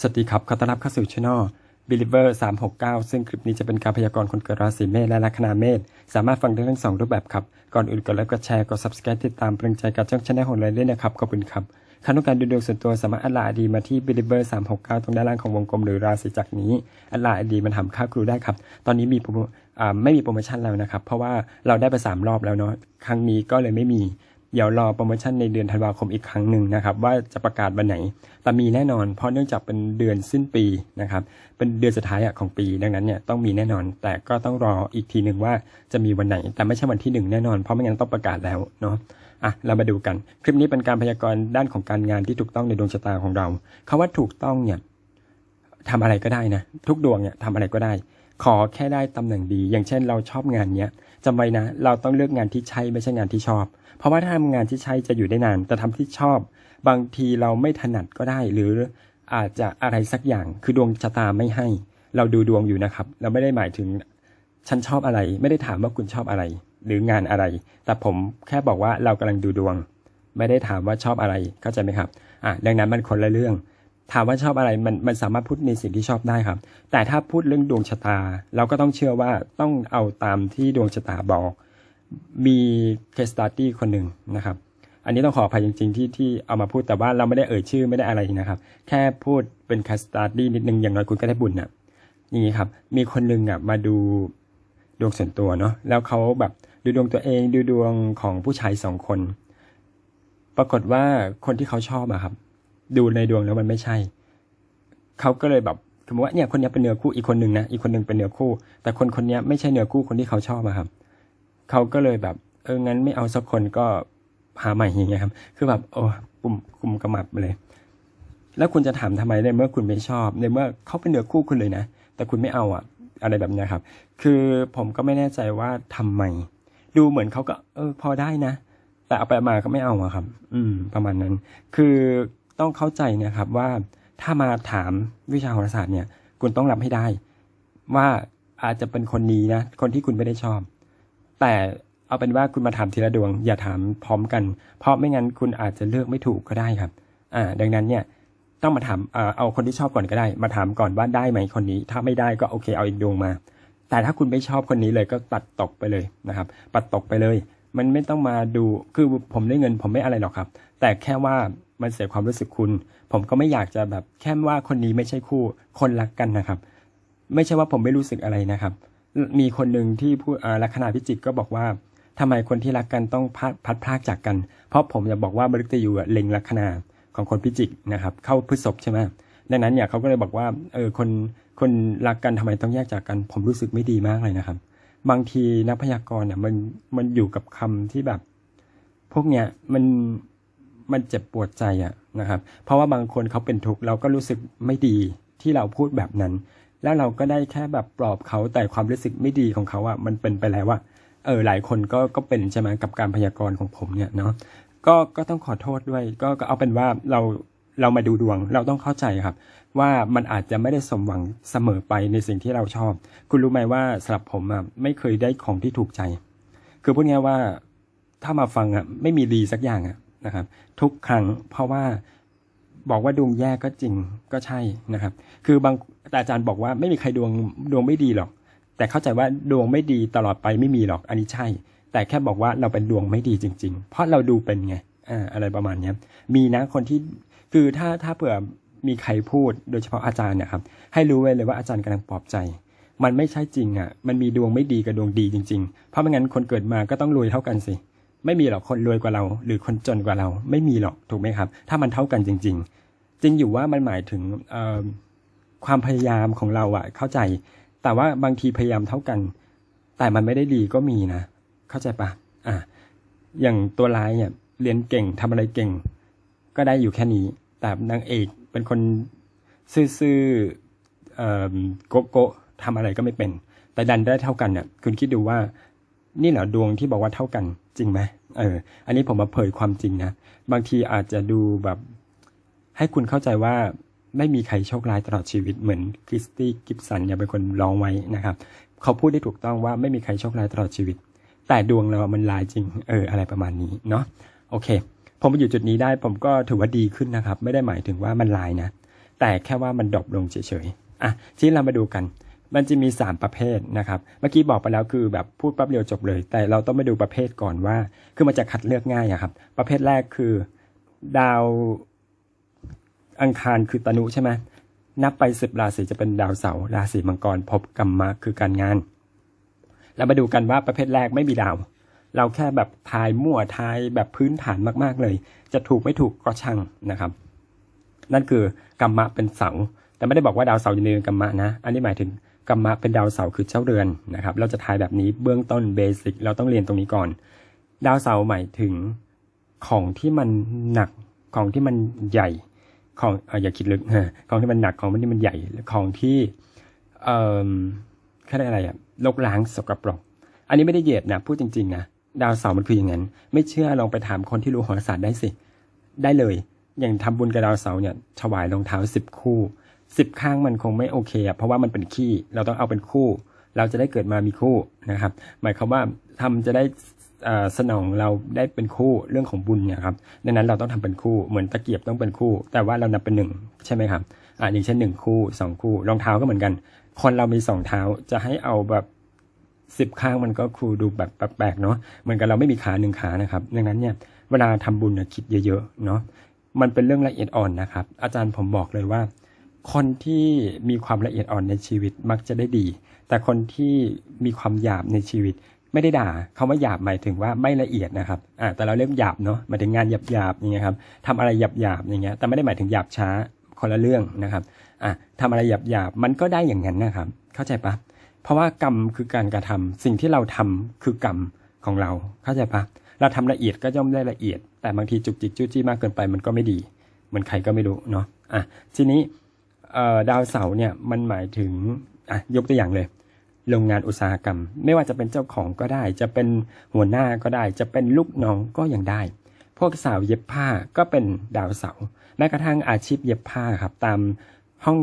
สวัสดีครับ ขอต้อนรับเข้าสู่ช่อง Believer 369ซึ่งคลิปนี้จะเป็นการพยากรณ์คนเกิดราศีเมษและลัคนาเมษ สามารถฟังได้ทั้งสองรูปแบบครับ ก่อนอื่นกดไลค์ กดแชร์ กด subscribe ติดตามเป็นกำลังใจกับช่องชาแนลของเราด้วยนะครับ ขอบคุณครับถ้าต้องการดูดวงส่วนตัวสามารถอัดลาดีมาที่ Believer 369ตรงด้านล่างของวงกลมหรือราศีจักรนี้ อัดลาดีมันทำค่าครูได้ครับ ตอนนี้มีไม่มีโปรโมชั่นแล้วนะครับ เพราะว่าเราได้ไปสามรอบแล้วเนาะ ครั้งนี้ก็เลยไม่มี เดี๋ยวรอโปรโมชั่นในเดือนธันวาคมอีกครั้งหนึ่งนะครับ ว่าจะประกาศวันไหน แต่มีแน่นอน เพราะเนื่องจากเป็นเดือนสิ้นปีนะครับ เป็นเดือนสุดท้ายของปี ดังนั้นเนี่ยต้องมีแน่นอน แต่ก็ต้องรออีกทีหนึ่งว่าจะมีวันไหน แต่ไม่ใช่วันที่หนึ่งแน่นอน เพราะไม่งั้นต้องประกาศแล้วเนาะ อะ เรามาดูกัน คลิปนี้เป็นการพยากรณ์ด้านของการงานที่ถูกต้องในดวงชะตาของเราคาว่าถูกต้องเนี่ยทำอะไรก็ได้นะ ทุกดวงเนี่ยทำอะไรก็ได้ ขอแค่ได้ตำแหน่งดี อย่างเช่น เราชอบงานเนี้ย จำไว้นะ เราต้องเลือกงานที่ใช่ไม่ใช่งานที่ชอบ เพราะว่าถ้าทำงานที่ใช่จะอยู่ได้นาน แต่ทำที่ชอบ บางทีเราไม่ถนัดก็ได้ หรืออาจจะอะไรสักอย่าง คือดวงชะตาไม่ให้ เราดูดวงอยู่นะครับ เราไม่ได้หมายถึงฉันชอบอะไร ไม่ได้ถามว่าคุณชอบอะไร หรืองานอะไร แต่ผมแค่บอกว่าเรากำลังดูดวง ไม่ได้ถามว่าชอบอะไร เข้าใจไหมครับ อะดังนั้นมันคนละเรื่อง ถามว่าชอบอะไรมันมันสามารถพูดในสิ่งที่ชอบได้ครับ แต่ถ้าพูดเรื่องดวงชะตา เราก็ต้องเชื่อว่าต้องเอาตามที่ดวงชะตาบอก มีเคสตัดดี้คนหนึ่งนะครับ อันนี้ต้องขออภัยจริง ๆ ที่ที่เอามาพูดแต่ว่าเราไม่ได้เอ่ยชื่อไม่ได้อะไรนะครับ แค่พูดเป็นเคสตัดดี้นิดนึงอย่างน้อยคุณก็ได้บุญนะอย่างนี้ครับ มีคนหนึ่งอะมาดูดวงส่วนตัวเนาะแล้วเขาแบบดูดวงตัวเองดูดวงของผู้ชายสองคน ปรากฏว่าคนที่เขาชอบอะครับ ดูในดวงแล้วมันไม่ใช่ เขาก็เลยแบบสมมติว่าเนี่ยคนนี้เป็นเนื้อคู่อีกคนหนึ่งนะอีกคนหนึ่งเป็นเนื้อคู่ แต่คนคนนี้ไม่ใช่เนื้อคู่คนที่เขาชอบอะครับ เขาก็เลยแบบ เอองั้นไม่เอาสักคนก็หาใหม่อย่างเงี้ยครับ คือแบบโอ้ปุ่มกุมกระหมับเลย แล้วคุณจะถามทำไมในเมื่อคุณไม่ชอบ ในเมื่อเขาเป็นเนื้อคู่คุณเลยนะ แต่คุณไม่เอาอะอะไรแบบเนี้ยครับ คือผมก็ไม่แน่ใจว่าทำไม ดูเหมือนเขาก็ เออ พอได้นะ แต่เอาไปมาก็ไม่เอาอะครับ อืม ประมาณนั้น คือ ต้องเข้าใจนะครับว่าถ้ามาถามวิชาโหราศาสตร์เนี่ยคุณต้องรับให้ได้ ว่าอาจจะเป็นคนนี้นะ คนที่คุณไม่ได้ชอบ แต่เอาเป็นว่าคุณมาถามทีละดวง อย่าถามพร้อมกัน เพราะไม่งั้นคุณอาจจะเลือกไม่ถูกก็ได้ครับ อ่า ดังนั้นเนี่ยต้องมาถามเอาคนที่ชอบก่อนก็ได้ มาถามก่อนว่าได้ไหมคนนี้ ถ้าไม่ได้ก็โอเคเอาอีกดวงมา แต่ถ้าคุณไม่ชอบคนนี้เลยก็ตัดตกไปเลยนะครับปัดตกไปเลย มันไม่ต้องมาดูคือผมได้เงินผมไม่อะไรหรอกครับ แต่แค่ว่า มันเสียความรู้สึกคุณ ผมก็ไม่อยากจะแบบแค่ว่าคนนี้ไม่ใช่คู่คนรักกันนะครับ ไม่ใช่ว่าผมไม่รู้สึกอะไรนะครับ มีคนหนึ่งที่พูดลัคนาพิจิกก็บอกว่าทำไมคนที่รักกันต้องพัดพัดพรากจากกัน เพราะผมจะบอกว่ามฤตยูอะเล็งลัคนาของคนพิจิกนะครับ เข้าพฤษภใช่ไหมดังนั้นเนี่ยเขาก็เลยบอกว่าเออคนคนรักกันทำไมต้องแยกจากกัน ผมรู้สึกไม่ดีมากเลยนะครับ บางทีนักพยากรณ์เนี่ยมันมันอยู่กับคำที่แบบ พวกเนี้ยมัน มันเจ็บปวดใจอะนะครับ เพราะว่าบางคนเขาเป็นทุกข์เราก็รู้สึกไม่ดีที่เราพูดแบบนั้น แล้วเราก็ได้แค่แบบปลอบเขาแต่ความรู้สึกไม่ดีของเขาอะมันเป็นไปแล้วว่าเออหลายคนก็ก็เป็นใช่ไหมกับการพยากรณ์ของผมเนี่ยเนาะก็ก็ต้องขอโทษด้วย ก็ก็เอาเป็นว่าเราเรามาดูดวง เราต้องเข้าใจครับ ว่ามันอาจจะไม่ได้สมหวังเสมอไปในสิ่งที่เราชอบ คุณรู้ไหมว่าสำหรับผมอะไม่เคยได้ของที่ถูกใจ คือพูดง่ายว่าถ้ามาฟังอะไม่มีดีสักอย่างอะ นะครับ ทุกครั้งเพราะว่าบอกว่าดวงแย่ก็จริงก็ใช่นะครับ คือบางแต่อาจารย์บอกว่าไม่มีใครดวงดวงไม่ดีหรอก แต่เข้าใจว่าดวงไม่ดีตลอดไปไม่มีหรอกอันนี้ใช่ แต่แค่บอกว่าเราเป็นดวงไม่ดีจริง ๆ เพราะเราดูเป็นไงอ่าอะไรประมาณนี้มีนะคนที่คือถ้าถ้าเผื่อมีใครพูดโดยเฉพาะอาจารย์เนี่ยครับให้รู้ไว้เลยว่าอาจารย์กำลังปลอบใจ มันไม่ใช่จริงอะ มันมีดวงไม่ดีกับดวงดีจริง ๆ เพราะไม่งั้นคนเกิดมาก็ต้องรวยเท่ากันสิ ไม่มีหรอกคนรวยกว่าเรา หรือคนจนกว่าเรา ไม่มีหรอกถูกไหมครับ ถ้ามันเท่ากันจริง ๆ จริงอยู่ว่ามันหมายถึงความพยายามของเราอะเข้าใจ แต่ว่าบางทีพยายามเท่ากัน แต่มันไม่ได้ดีก็มีนะ เข้าใจปะอะอย่างตัวร้ายเนี่ยเรียนเก่งทำอะไรเก่ง ก็ได้อยู่แค่นี้ แต่นางเอกเป็นคนซื่อๆอโกโกะทำอะไรก็ไม่เป็น แต่ดันได้เท่ากันเนี่ยคุณคิดดูว่า นี่เหรอดวงที่บอกว่าเท่ากัน จริงไหมเออ อันนี้ผมมาเผยความจริงนะ บางทีอาจจะดูแบบ ให้คุณเข้าใจว่าไม่มีใครโชคร้ายตลอดชีวิตเหมือนคริสตี้กิฟสันเนี่ยเป็นคนร้องไว้นะครับ เขาพูดได้ถูกต้องว่าไม่มีใครโชคร้ายตลอดชีวิต แต่ดวงเรามันลายจริง เออ อะไรประมาณนี้เนาะโอเค ผมมาอยู่จุดนี้ได้ผมก็ถือว่าดีขึ้นนะครับ ไม่ได้หมายถึงว่ามันลายนะ แต่แค่ว่ามันดรอปลงเฉยๆอะทีนี้เรามาดูกัน มันจะมี 3 ประเภทนะครับ เมื่อกี้บอกไปแล้วคือแบบพูดแป๊บเดียวจบเลย แต่เราต้องมาดูประเภทก่อนว่า คือมันจะคัดเลือกง่ายอะครับ ประเภทแรกคือดาวอังคารคือตนุใช่ไหมนับไปสิบราศีจะเป็นดาวเสาร์ราศีมังกรพบกรรมะคือการงาน แล้วมาดูกันว่าประเภทแรกไม่มีดาว เราแค่แบบทายมั่วทายแบบพื้นฐานมากๆเลย จะถูกไม่ถูกก็ช่างนะครับ นั่นคือกรรมะเป็นเสาร์แต่ไม่ได้บอกว่าดาวเสาร์อยู่ในเรือนกรรมะนะ อันนี้หมายถึง กรรมะเป็นดาวเสาร์คือเจ้าเรือนนะครับ เราจะทายแบบนี้เบื้องต้นเบสิกเราต้องเรียนตรงนี้ก่อน ดาวเสาร์หมายถึงของที่มันหนักของที่มันใหญ่ของออย่าคิดลึกของที่มันหนักของที่มันใหญ่ของที่เอ่อเขาเรียกอะไรอะลกล้างสกปรก อันนี้ไม่ได้เหยียดนะพูดจริงๆนะดาวเสาร์มันคืออย่างนั้น ไม่เชื่อลองไปถามคนที่รู้โหราศาสตร์ได้สิ ได้เลย อย่างทำบุญกับดาวเสาร์เนี่ยถวายรองเท้าสิบคู่ สิบข้างมันคงไม่โอเคอะเพราะว่ามันเป็นขี้เราต้องเอาเป็นคู่ เราจะได้เกิดมามีคู่นะครับ หมายความว่าทำจะได้สนองเราได้เป็นคู่เรื่องของบุญเนี่ยครับดังนั้นเราต้องทำเป็นคู่เหมือนตะเกียบต้องเป็นคู่ แต่ว่าเรานับเป็นหนึ่งใช่ไหมครับอ่าอย่างเช่นหนึ่งคู่สองคู่รองเท้าก็เหมือนกัน คนเรามีสองเท้าจะให้เอาแบบสิบข้างมันก็ครูดูแบบแปลกๆเนาะเหมือนกับเราไม่มีขาหนึ่งขานะครับ ดังนั้นเนี่ยเวลาทำบุญเนี่ยคิดเยอะๆเนาะมันเป็นเรื่องละเอียดอ่อนนะครับ อาจารย์ผมบอกเลยว่า คนที่มีความละเอียดอ่อนในชีวิตมักจะได้ดี แต่คนที่มีความหยาบในชีวิตไม่ได้ด่าคาว่าหยาบหมายถึงว่าไม่ละเอียดนะครับอ่าแต่เราเรียกหยาบเนาะหมายถึงงานหยาบหยาบอย่างเงี้ยครับทำอะไรหยาบหยาบอย่างเงี้ยแต่ไม่ได้หมายถึงหยาบช้าคนละเรื่องนะครับอะทำอะไรหยาบหยาบมันก็ได้อย่างนั้นนะครับ เข้าใจปะเพราะว่ากรรมคือการกระทำสิ่งที่เราทำคือกรรมของเราเข้าใจปะเราทำละเอียดก็ย่อมได้ละเอียด แต่บางทีจุกจิกจู้จี้มากเกินไปมันก็ไม่ดี เหมือนใครก็ไม่รู้เนาะอะทีนี้ ดาวเสาเนี่ยมันหมายถึงอะยกตัวอย่างเลย โรงงานอุตสาหกรรม ไม่ว่าจะเป็นเจ้าของก็ได้ จะเป็นหัวหน้าก็ได้ จะเป็นลูกน้องก็ยังได้ พวกสาวเย็บผ้าก็เป็นดาวเสาแม้กระทั่งอาชีพเย็บผ้าครับตามห้อง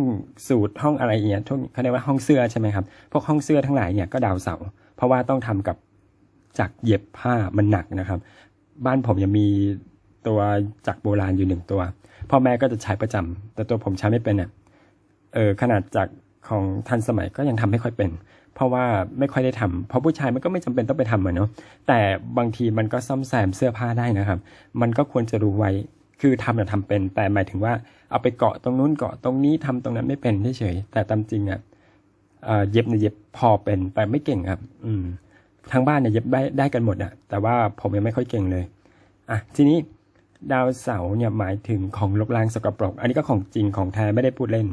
สูตรห้องอะไรอย่างเงี้ยทุกเขาเรียกว่าห้องเสื้อใช่ไหมครับพวกห้องเสื้อทั้งหลายเนี่ยก็ดาวเสาเพราะว่าต้องทำกับจักเย็บผ้ามันหนักนะครับ บ้านผมยังมีตัวจักรโบราณอยู่หนึ่งตัวพ่อแม่ก็จะใช้ประจำแต่ตัวผมใช้ไม่เป็นเนี่ย เออขนาดจักของทันสมัยก็ยังทำไม่ค่อยเป็น เพราะว่าไม่ค่อยได้ทำเพราะผู้ชายมันก็ไม่จำเป็นต้องไปทำเหมือะเนาะแต่บางทีมันก็ซ่อมแซมเสื้อผ้าได้นะครับ มันก็ควรจะรู้ไว้คือทำน่ะทำเป็น แต่หมายถึงว่าเอาไปเกาะตรงนู้นเกาะตรงนี้ทำตรงนั้นไม่เป็นเฉยแต่ตามจริงอะเอ่อเย็บเนี่ยเย็บพอเป็นแต่ไม่เก่งครับ อืมทางบ้านเนี่ยเย็บได้ได้กันหมดอะแต่ว่าผมยังไม่ค่อยเก่งเลยอะทีนี้ดาวเสาเนี่ยหมายถึงของลกลางสกปรก อันนี้ก็ของจริงของแท้ไม่ได้พูดเล่น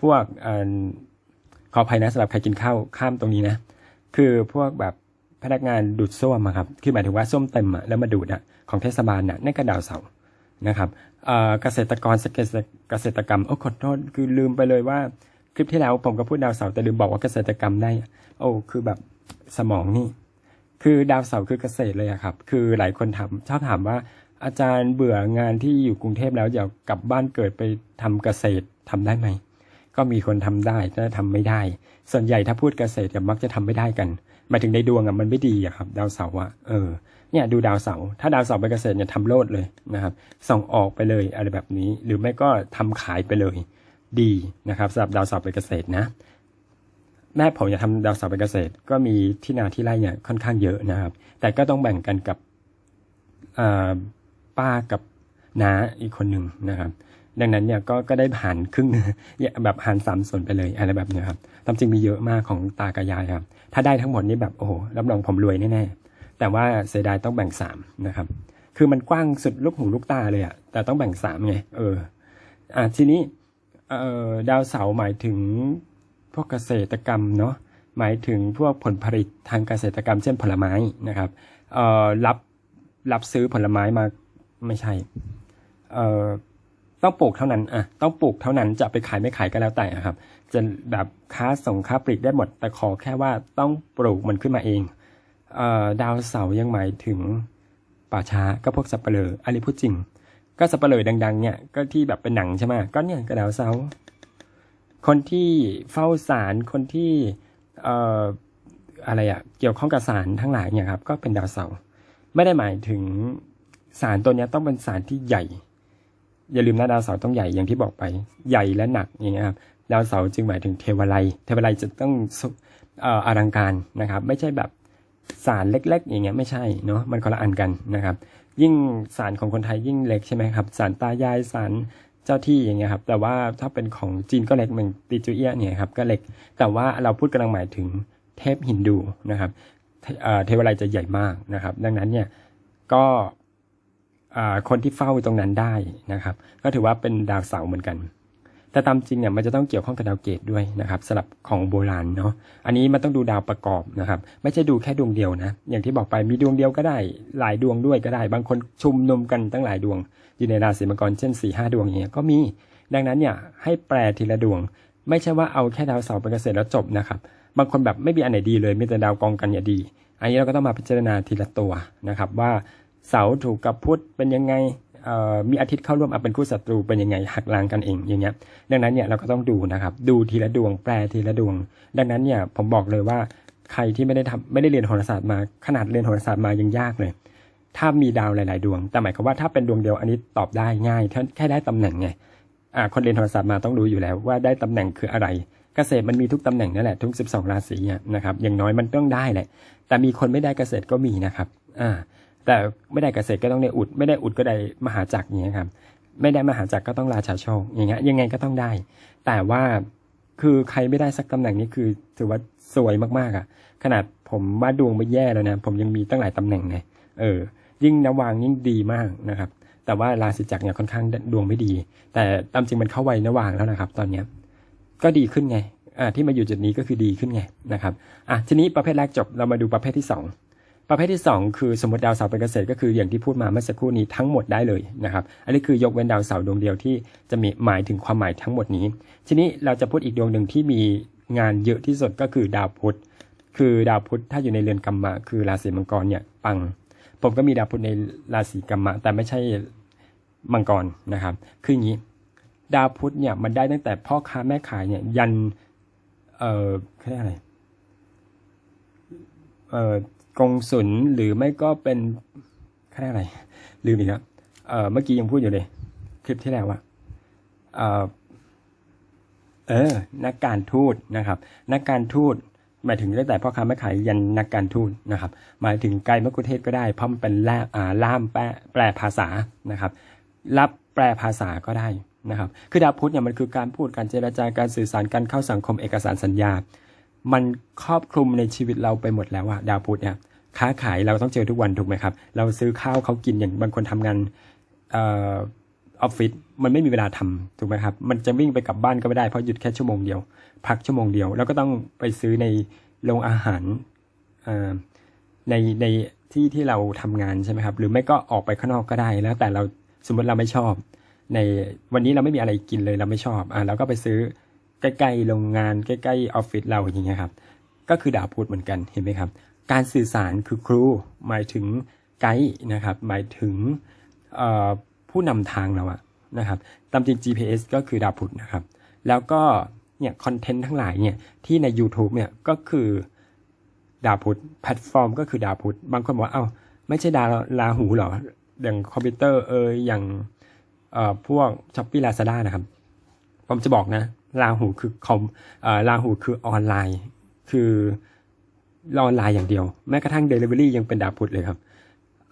พวกอขออภัยนะสำหรับใครกินข้าวข้ามตรงนี้นะ คือพวกแบบพนักงานดูดส้วมอะครับคือหมายถึงว่าส้วมเต็มอะแล้วมาดูดอะของเทศบาลน่ะนั่นก็ดาวเสาร์นะครับเกษตรกรเกษตรเกษตรกรรมโอ้ขอโทษคือลืมไปเลยว่า คลิปที่แล้วผมก็พูดดาวเสาร์แต่ลืมบอกว่าเกษตรกรรมได้ โอ้คือแบบสมองนี่ คือดาวเสาร์คือเกษตรเลยอะครับ คือหลายคนถามชอบถามว่า อาจารย์เบื่องานที่อยู่กรุงเทพแล้วอยากกลับบ้านเกิดไปทำเกษตรทำได้ไหม ก็มีคนทำได้แต่ทำไม่ได้ ส่วนใหญ่ถ้าพูดเกษตรจะมักจะทำไม่ได้กันหมายถึงในดวงอะมันไม่ดีอะครับดาวเสาร์อะเออเนี่ยดูดาวเสาร์ถ้าดาวเสาร์เป็นเกษตรเนี่ยทำโลดเลยนะครับส่งออกไปเลยอะไรแบบนี้ หรือไม่ก็ทำขายไปเลย ดีนะครับสำหรับดาวเสาร์เป็นเกษตรนะ แม่ผมจะทำดาวเสาร์เป็นเกษตร ก็มีที่นาที่ไร่เนี่ยค่อนข้างเยอะนะครับ แต่ก็ต้องแบ่งกันกับป้ากับน้าอีกคนหนึ่งนะครับ ดังนั้นเนี่ยก็ก็ได้หันครึ่งแบบหันสามส่วนไปเลยอะไรแบบนี้ครับตามจริงมีเยอะมากของตากับยายครับ ถ้าได้ทั้งหมดนี่แบบโอ้โหรับรองผมรวยแน่ๆแต่ว่าเสียดายต้องแบ่งสามนะครับ คือมันกว้างสุดลูกหูลูกตาเลยอะแต่ต้องแบ่งสามไงเอออะทีนี้เอ่อดาวเสาร์หมายถึงพวกเกษตรกรรมเนาะหมายถึงพวกผลผลิตทางเกษตรกรรมเช่นผลไม้นะครับเอ่อรับรับซื้อผลไม้มาไม่ใช่เอ่อ ต้องปลูกเท่านั้นอะต้องปลูกเท่านั้นจะไปขายไม่ขายก็แล้วแต่ครับ จะแบบค้าส่งค้าปลีกได้หมด แต่ขอแค่ว่าต้องปลูกมันขึ้นมาเองเอ่อดาวเสาร์ยังหมายถึงป่าช้าก็พวกสับเปลืออันนี้พูดจริง ก็สับเปลือดัง ๆ เนี่ยก็ที่แบบเป็นหนังใช่ไหมก็เนี่ยก็ดาวเสาร์คนที่เฝ้าสารคนที่เอ่ออะไรอะเกี่ยวข้องกับสารทั้งหลายเนี่ยครับก็เป็นดาวเสาร์ไม่ได้หมายถึงสารตัวนี้ต้องเป็นสารที่ใหญ่ อย่าลืมนะดาวเสาร์ต้องใหญ่อย่างที่บอกไปใหญ่และหนักอย่างเงี้ยครับดาวเสาร์จึงหมายถึงเทวไลยเทวไลยจะต้องอ่ออลังการนะครับ ไม่ใช่แบบสารเล็ก ๆ อย่างเงี้ยไม่ใช่เนาะมันคนละอันกันนะครับ ยิ่งสารของคนไทยยิ่งเล็กใช่ไหมครับสารตายายสารเจ้าที่อย่างเงี้ยครับ แต่ว่าถ้าเป็นของจีนก็เล็กเหมือนติจูเอียเนี่ยครับก็เล็ก แต่ว่าเราพูดกำลังหมายถึงเทพฮินดูนะครับเทวไลยจะใหญ่มากนะครับ ดังนั้นเนี่ยก็ คนที่เฝ้าตรงนั้นได้นะครับ ก็ถือว่าเป็นดาวเสาเหมือนกัน แต่ตามจริงเนี่ยมันจะต้องเกี่ยวข้องกับดาวเกตด้วยนะครับสลับของโบราณเนาะอันนี้มันต้องดูดาวประกอบนะครับ ไม่ใช่ดูแค่ดวงเดียวนะ อย่างที่บอกไปมีดวงเดียวก็ได้ หลายดวงด้วยก็ได้ บางคนชุมนุมกันตั้งหลายดวง อยู่ในราศีมังกรเช่น4ี่ห้าดวงอย่างเงี้ยก็มีดังนั้นเนี่ยให้แปลทีละดวง ไม่ใช่ว่าเอาแค่ดาวเสาเป็นเกษตรแล้วจบนะครับบางคนแบบไม่มีอันไหนดีเลยมีแต่ดาวกองกันอย่าดี อันนี้เราก็ต้องมาพิจารณาทีละตัวนะครับว่า เสาถูกกับพุธเป็นยังไงมีอาทิตย์เข้าร่วมเป็นคู่ศัตรูเป็นยังไงหักล้างกันเองอย่างเงี้ยดังนั้นเนี่ยเราก็ต้องดูนะครับ ดูทีละดวงแปลทีละดวง ดังนั้นเนี่ยผมบอกเลยว่าใครที่ไม่ได้ทำไม่ได้เรียนโหราศาสตร์มาขนาดเรียนโหราศาสตร์มายังยากเลย ถ้ามีดาวหลาย ๆ ดวง แต่หมายความว่าถ้าเป็นดวงเดียวอันนี้ตอบได้ง่ายแค่ได้ตำแหน่งไงอ่าคนเรียนโหราศาสตร์มาต้องรู้อยู่แล้วว่าได้ตำแหน่งคืออะไรเกษตรมันมีทุกตำแหน่งนั่นแหละทุก 12 ราศีเนี่ยนะครับอย่างน้อยมันต้องได้แหละ แต่มีคนไม่ได้เกษตรก็มีนะครับอ่า แต่ไม่ได้เกษตรก็ต้องได้อุด ไม่ได้อุดก็ได้มหาจักรอย่างเงี้ยครับ ไม่ได้มหาจักรก็ต้องราชาโชคอย่างเงี้ยยังไงก็ต้องได้ แต่ว่าคือใครไม่ได้สักตำแหน่งนี้คือถือว่าสวยมากๆอะ ขนาดผมว่าดวงไม่แย่แล้วนะผมยังมีตั้งหลายตำแหน่งไงเออ ยิ่งนวางยิ่งดีมากนะครับ แต่ว่าราศีจักรเนี่ยค่อนข้างดวงไม่ดี แต่ตามจริงมันเข้าวัยนวางแล้วนะครับ ตอนเนี้ยก็ดีขึ้นไงอ่าที่มาอยู่จุดนี้ก็คือดีขึ้นไงนะครับอะทีนี้ประเภทแรกจบเรามาดูประเภทที่สอง ประเภทที่สองคือสมมติดาวเสาร์เป็นเกษตรก็คืออย่างที่พูดมาเมื่อสักครู่นี้ทั้งหมดได้เลยนะครับ อันนี้คือยกเว้นดาวเสาร์ดวงเดียวที่จะมีหมายถึงความหมายทั้งหมดนี้ ทีนี้เราจะพูดอีกดวงหนึ่งที่มีงานเยอะที่สุดก็คือดาวพุธ คือดาวพุธถ้าอยู่ในเรือนกรรมะคือราศีมังกรเนี่ยปัง ผมก็มีดาวพุธในราศีกรรมะแต่ไม่ใช่มังกรนะครับ คืออย่างนี้ ดาวพุธเนี่ยมันได้ตั้งแต่พ่อค้าแม่ขายเนี่ยยัน เอ่อเขาเรียกอะไร เอ่อ กงสุลหรือไม่ก็เป็นเขาอะไรลืมอีกแล้วเเมื่อกี้ยังพูดอยู่เลย คลิปที่แล้วว่าเออเออ นักการทูตนะครับ นักการทูตหมายถึงตั้งแต่พ่อค้าแม่ขายยันนักการทูตนะครับ หมายถึงไกลมะกุเทศก็ได้เพราะมันเป็นล่าอ่าล่ามแปลแปลภาษานะครับ รับแปลภาษาก็ได้นะครับ คือดาวพุธเนี่ยมันคือการพูดการเจรจาการสื่อสารการเข้าสังคมเอกสารสัญญา มันครอบคลุมในชีวิตเราไปหมดแล้วอะดาวพุธเนี่ยค้าขายเราต้องเจอทุกวันถูกไหมครับ เราซื้อข้าวเขากินอย่างบางคนทำงานออฟฟิศมันไม่มีเวลาทำถูกไหมครับ มันจะวิ่งไปกลับบ้านก็ไม่ได้เพราะหยุดแค่ชั่วโมงเดียว พักชั่วโมงเดียว แล้วก็ต้องไปซื้อในโรงอาหารในในที่ที่เราทำงานใช่ไหมครับ หรือไม่ก็ออกไปข้างนอกก็ได้แล้ว แต่เราสมมติเราไม่ชอบ ในวันนี้เราไม่มีอะไรกินเลยเราไม่ชอบอะเราก็ไปซื้อ ใกล้ๆโรงงานใกล้ๆออฟฟิศเราอย่างเงี้ยครับ ก็คือดาวพุธเหมือนกันเห็นไหมครับ การสื่อสารคือครูหมายถึงไกด์นะครับ หมายถึงผู้นำทางเราอะนะครับตามจริง GPS ก็คือดาวพุธนะครับ แล้วก็เนี่ยคอนเทนต์ทั้งหลายเนี่ยที่ใน YouTube เนี่ยก็คือดาวพุธแพลตฟอร์ม ก็คือดาวพุธบางคนบอกว่าเอ้าไม่ใช่ดาวลาหูหรออย่างคอมพิวเตอร์เอยอย่างเอ่อพวกช้อปปี้ลาซาด้านะครับ ผมจะบอกนะ ลาหูคือคอมเอ่อลาหูคือออนไลน์ คือออนไลน์อย่างเดียว แม้กระทั่ง Delivery ยังเป็นดาวพุธเลยครับ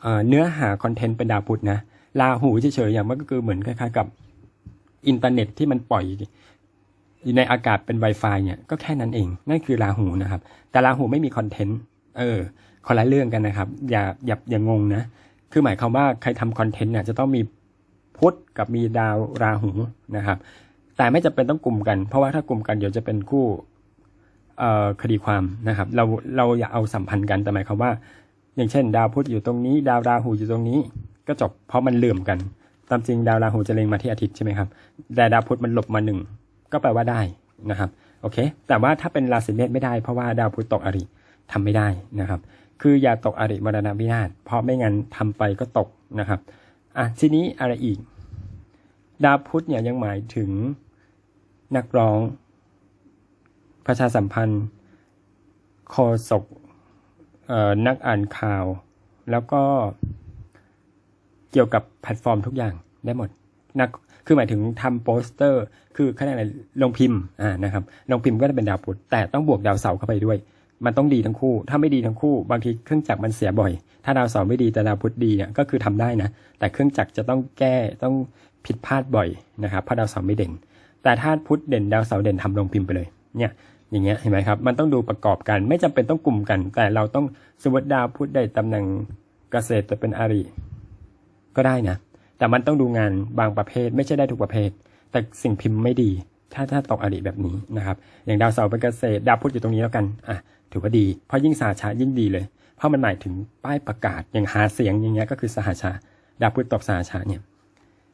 เเนื้อหาคอนเทนต์เป็นดาวพุธนะลาหูเฉยๆอย่างมันก็คือเหมือนคล้ายๆกับอินเทอร์เน็ตที่มันปล่อยอยู่ในอากาศเป็น Wi-Fi เนี่ยก็แค่นั้นเอง นั่นคือลาหูนะครับ แต่ลาหูไม่มีคอนเทนต์เออคนละเรื่องกันนะครับ อย่าอย่าอย่างงนะ คือหมายความว่าใครทำคอนเทนต์เนี่ยจะต้องมีพุธกับมีดาวราหูนะครับ แต่ไม่จำเป็นต้องกลุ่มกัน เพราะว่าถ้ากลุ่มกันเดี๋ยวจะเป็นคู่เอคดีความนะครับ เราเราอย่าเอาสัมพันธ์กันแต่หมายความว่า อย่างเช่น ดาวพุธอยู่ตรงนี้ ดาวราหูอยู่ตรงนี้ ก็จบเพราะมันเหลื่อมกัน ตามจริงดาวราหูจะเล็งมาที่อาทิตย์ใช่ไหมครับแต่ดาวพุธมันหลบมาหนึ่งก็แปลว่าได้นะครับโอเค แต่ว่าถ้าเป็นราศีเมษไม่ได้เพราะว่าดาวพุธตกอริทำไม่ได้นะครับ คืออย่าตกอริมรณะวินาศเพราะไม่งั้นทำไปก็ตกนะครับอะทีนี้อะไรอีก ดาวพุธเนี่ยยังหมายถึง นักร้อง ประชาสัมพันธ์โฆษกนักอ่านข่าว แล้วก็เกี่ยวกับแพลตฟอร์มทุกอย่างได้หมดนักคือหมายถึงทำโปสเตอร์ คือขนาดลงพิมพ์อ่านะครับลงพิมพ์ก็จะเป็นดาวพุธแต่ต้องบวกดาวเสาร์เข้าไปด้วย มันต้องดีทั้งคู่ ถ้าไม่ดีทั้งคู่ บางทีเครื่องจักรมันเสียบ่อย ถ้าดาวเสาร์ไม่ดีแต่ดาวพุธดีเนี่ยก็คือทำได้นะ แต่เครื่องจักรจะต้องแก้ต้องผิดพลาดบ่อยนะครับเพราะดาวเสาร์ไม่เด่น แต่ถ้าพุธเด่นดาวเสาร์เด่นทำลงพิมพ์ไปเลย เนี่ย อย่างเงี้ยเห็นไหมครับ มันต้องดูประกอบกัน ไม่จำเป็นต้องกลุ่มกัน แต่เราต้องสมมติดาวพุธได้ตำแหน่งเกษตรแต่เป็นอาริก็ได้นะ แต่มันต้องดูงานบางประเภท ไม่ใช่ได้ทุกประเภท แต่สิ่งพิมพ์ไม่ดี ถ้าถ้าตกอาริแบบนี้นะครับ อย่างดาวเสาร์เป็นเกษตร ดาวพุธอยู่ตรงนี้แล้วกัน อะ ถือว่าดี เพราะยิ่งสหชายิ่งดีเลย เพราะมันหมายถึงป้ายประกาศ อย่างหาเสียงอย่างเงี้ยก็คือสหชา ดาวพุธตกสหชาเนี่ย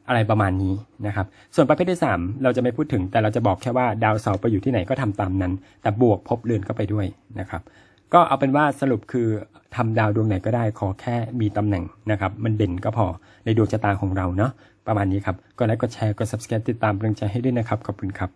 อะไรประมาณนี้นะครับ ส่วนประเภทที่ 3 เราจะไม่พูดถึง แต่เราจะบอกแค่ว่าดาวเสาร์ไปอยู่ที่ไหนก็ทำตามนั้น แต่บวกภพบเรือนเข้าไปด้วยนะครับ ก็เอาเป็นว่าสรุปคือทำดาวดวงไหนก็ได้ขอแค่มีตำแหน่งนะครับ มันเด่นก็พอในดวงชะตาของเราเนาะประมาณนี้ครับ ก็ไลค์กดแชร์กด subscribe ติดตามเป็นกำลังใจให้ด้วยนะครับ ขอบคุณครับ